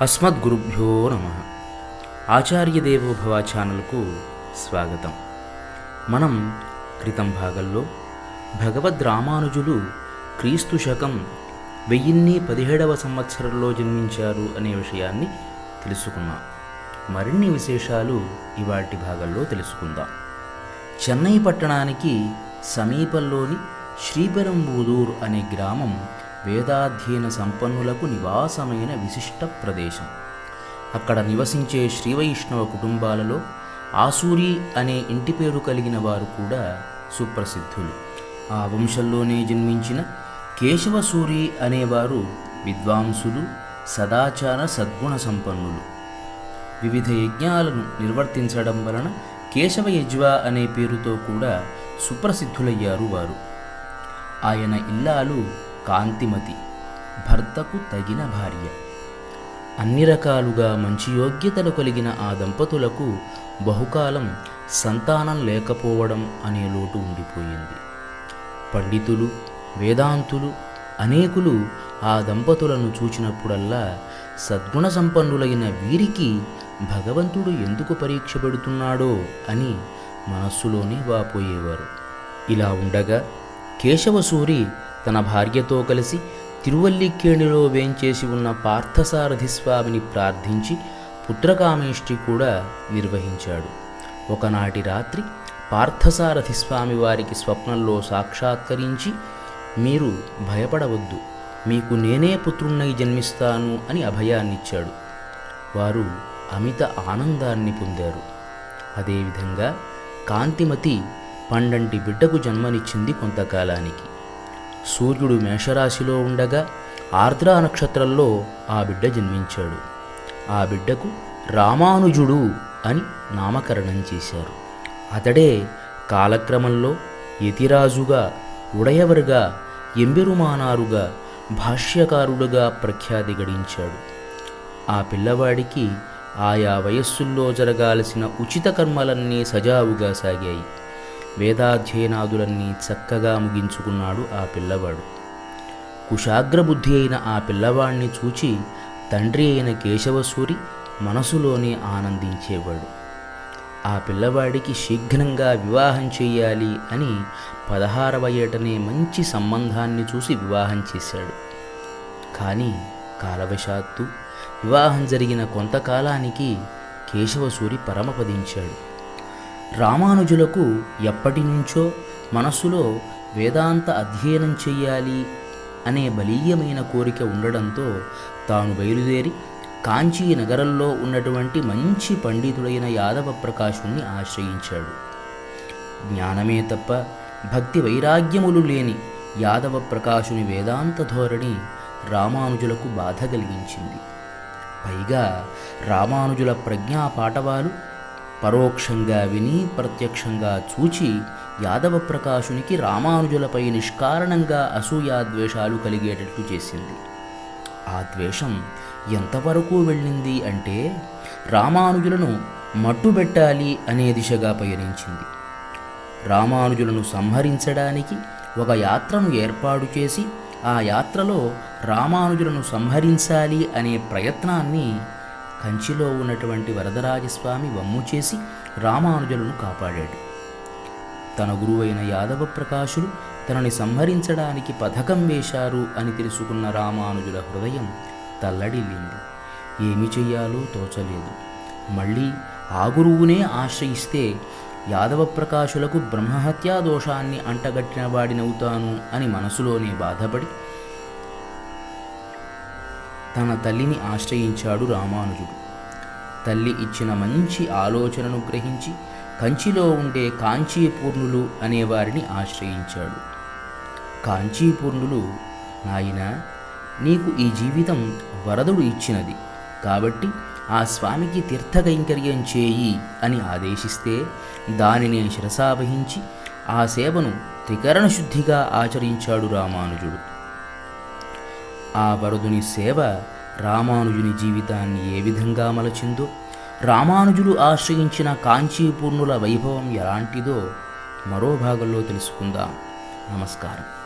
అస్మద్గురుభ్యో నమ. ఆచార్యదేవో భవ ఛానల్కు స్వాగతం. మనం క్రితం భాగంలో భగవద్ రామానుజులు క్రీస్తు శకం వెయ్యిన్ని పదిహేడవ సంవత్సరంలో జన్మించారు అనే విషయాన్ని తెలుసుకున్నాం. మరిన్ని విశేషాలు ఇవాటి భాగంలో తెలుసుకుందాం. చెన్నై పట్టణానికి సమీపంలోని శ్రీపెరంబూదూర్ అనే గ్రామం వేదాధ్యయన సంపన్నులకు నివాసమైన విశిష్ట ప్రదేశం. అక్కడ నివసించే శ్రీవైష్ణవ కుటుంబాలలో ఆసూరి అనే ఇంటి పేరు కలిగిన వారు కూడా సుప్రసిద్ధులు. ఆ వంశంలోనే జన్మించిన కేశవసూరి అనేవారు విద్వాంసులు సదాచార సద్గుణ సంపన్నులు. వివిధ యజ్ఞాలను నిర్వర్తించడం వలన కేశవ యజ్వ అనే పేరుతో కూడా సుప్రసిద్ధులయ్యారు వారు. ఆయన ఇల్లాలు కాంతిమతి భర్తకు తగిన భార్య. అన్ని రకాలుగా మంచి యోగ్యతలు కలిగిన ఆ దంపతులకు బహుకాలం సంతానం లేకపోవడం అనే లోటు ఉండిపోయింది. పండితులు వేదాంతులు అనేకులు ఆ దంపతులను చూచినప్పుడల్లా సద్గుణ సంపన్నులైన వీరికి భగవంతుడు ఎందుకు పరీక్ష పెడుతున్నాడో అని మనస్సులోనే వాపోయేవారు. ఇలా ఉండగా కేశవసూరి తన భార్యతో కలిసి తిరువల్లికేణిలో వేంచేసి ఉన్న పార్థసారథి స్వామిని ప్రార్థించి పుత్రకామేష్టి కూడా నిర్వహించాడు. ఒకనాటి రాత్రి పార్థసారథి స్వామి వారికి స్వప్నంలో సాక్షాత్కరించి మీరు భయపడవద్దు మీకు నేనే పుత్రుణ్ణై జన్మిస్తాను అని అభయాన్నిచ్చాడు. వారు అమిత ఆనందాన్ని పొందారు. అదేవిధంగా కాంతిమతి పండంటి బిడ్డకు జన్మనిచ్చింది కొంతకాలానికి. సూర్యుడు మేషరాశిలో ఉండగా ఆర్ద్రా నక్షత్రంలో ఆ బిడ్డ జన్మించాడు. ఆ బిడ్డకు రామానుజుడు అని నామకరణం చేశారు. అతడే కాలక్రమంలో యతిరాజుగా ఉడయవరుగా ఎంబెరుమానారుగా భాష్యకారుడుగా ప్రఖ్యాతి గడించాడు. ఆ పిల్లవాడికి ఆయా వయస్సుల్లో జరగాల్సిన ఉచిత కర్మలన్నీ సజావుగా సాగాయి. వేదాధ్యయనాదులన్నీ చక్కగా ముగించుకున్నాడు ఆ పిల్లవాడు. కుశాగ్రబుద్ధి అయిన ఆ పిల్లవాణ్ణి చూచి తండ్రి అయిన కేశవసూరి మనసులోనే ఆనందించేవాడు. ఆ పిల్లవాడికి శీఘ్రంగా వివాహం చేయాలి అని పదహారవ ఏటనే మంచి సంబంధాన్ని చూసి వివాహం చేశాడు. కానీ కాలవశాత్తు వివాహం జరిగిన కొంతకాలానికి కేశవసూరి పరమపదించాడు. రామానుజులకు ఎప్పటి నుంచో మనస్సులో వేదాంత అధ్యయనం చెయ్యాలి అనే బలీయమైన కోరిక ఉండడంతో తాను బయలుదేరి కాంచీ నగరంలో ఉన్నటువంటి మంచి పండితుడైన యాదవ ప్రకాశుణ్ణి ఆశ్రయించాడు. జ్ఞానమే తప్ప భక్తి వైరాగ్యములు లేని యాదవ ప్రకాశుని వేదాంత ధోరణి రామానుజులకు బాధ కలిగించింది. పైగా రామానుజుల ప్రజ్ఞా పాఠవాలు పరోక్షంగా విని ప్రత్యక్షంగా చూచి యాదవ ప్రకాశునికి రామానుజులపై నిష్కారణంగా అసూయాద్వేషాలు కలిగేటట్లు చేసింది. ఆ ద్వేషం ఎంతవరకు వెళ్ళింది అంటే రామానుజులను మట్టుబెట్టాలి అనే దిశగా పయనించింది. రామానుజులను సంహరించడానికి ఒక యాత్రను ఏర్పాటు చేసి ఆ యాత్రలో రామానుజులను సంహరించాలి అనే ప్రయత్నాన్ని కంచిలో ఉన్నటువంటి వరదరాజస్వామి వమ్ము చేసి రామానుజులను కాపాడాడు. తన గురువైన యాదవ ప్రకాశులు తనని సంహరించడానికి పథకం వేశారు అని తెలుసుకున్న రామానుజుల హృదయం తల్లడిల్లింది. ఏమి చెయ్యాలో తోచలేదు. మళ్ళీ ఆ గురువునే ఆశ్రయిస్తే యాదవ ప్రకాశులకు బ్రహ్మహత్యా దోషాన్ని అంటగట్టిన వాడినవుతాను అని మనసులోనే బాధపడి తన తల్లిని ఆశ్రయించాడు రామానుజుడు. తల్లి ఇచ్చిన మంచి ఆలోచనను గ్రహించి కంచిలో ఉండే కాంచీపూర్ణులు అనేవారిని ఆశ్రయించాడు. కాంచీపూర్ణులు నాయన నీకు ఈ జీవితం వరదుడు ఇచ్చినది. కాబట్టి ఆ స్వామికి తీర్థకైంకర్యం చేయి అని ఆదేశిస్తే దానిని శిరసావహించి ఆ సేవను త్రికరణ శుద్ధిగా ఆచరించాడు రామానుజుడు. ఆ వరదుని సేవ రామానుజుని జీవితాన్ని ఏ విధంగా మలచిందో రామానుజులు ఆశ్రయించిన కాంచీపూర్ణుల వైభవం ఎలాంటిదో మరో భాగంలో తెలుసుకుందాం. నమస్కారం.